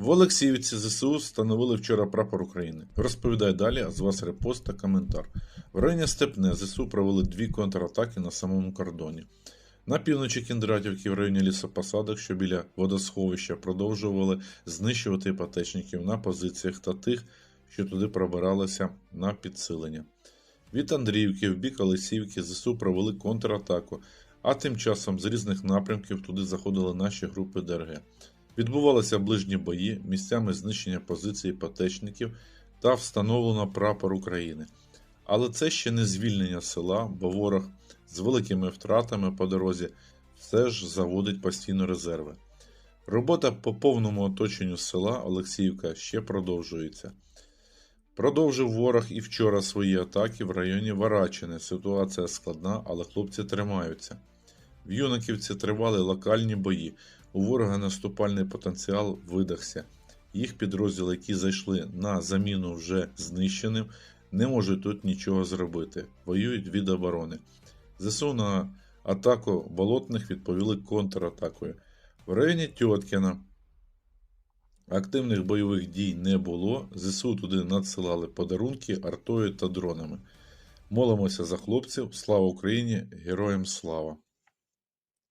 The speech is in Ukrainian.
В Олексіївці ЗСУ встановили вчора прапор України. Розповідає далі, а з вас репост та коментар. В районі Степне ЗСУ провели дві контратаки на самому кордоні. На півночі Кіндратівки в районі лісопосадок, що біля водосховища, продовжували знищувати іпотечників на позиціях та тих, що туди пробиралися на підсилення. Від Андріївки в бік Олексіївки ЗСУ провели контратаку, а тим часом з різних напрямків туди заходили наші групи ДРГ. Відбувалися ближні бої, місцями знищення позицій іпотечників та встановлено прапор України. Але це ще не звільнення села, бо ворог з великими втратами по дорозі все ж заводить постійно резерви. Робота по повному оточенню села Олексіївка ще продовжується. Продовжив ворог і вчора свої атаки в районі Варачини. Ситуація складна, але хлопці тримаються. В Юнаківці тривали локальні бої. У ворога наступальний потенціал видахся. Їх підрозділи, які зайшли на заміну вже знищеним, не можуть тут нічого зробити. Воюють від оборони. ЗСУ на атаку болотних відповіли контратакою. В районі Тьоткіна активних бойових дій не було. ЗСУ туди надсилали подарунки артою та дронами. Молимося за хлопців. Слава Україні! Героям слава!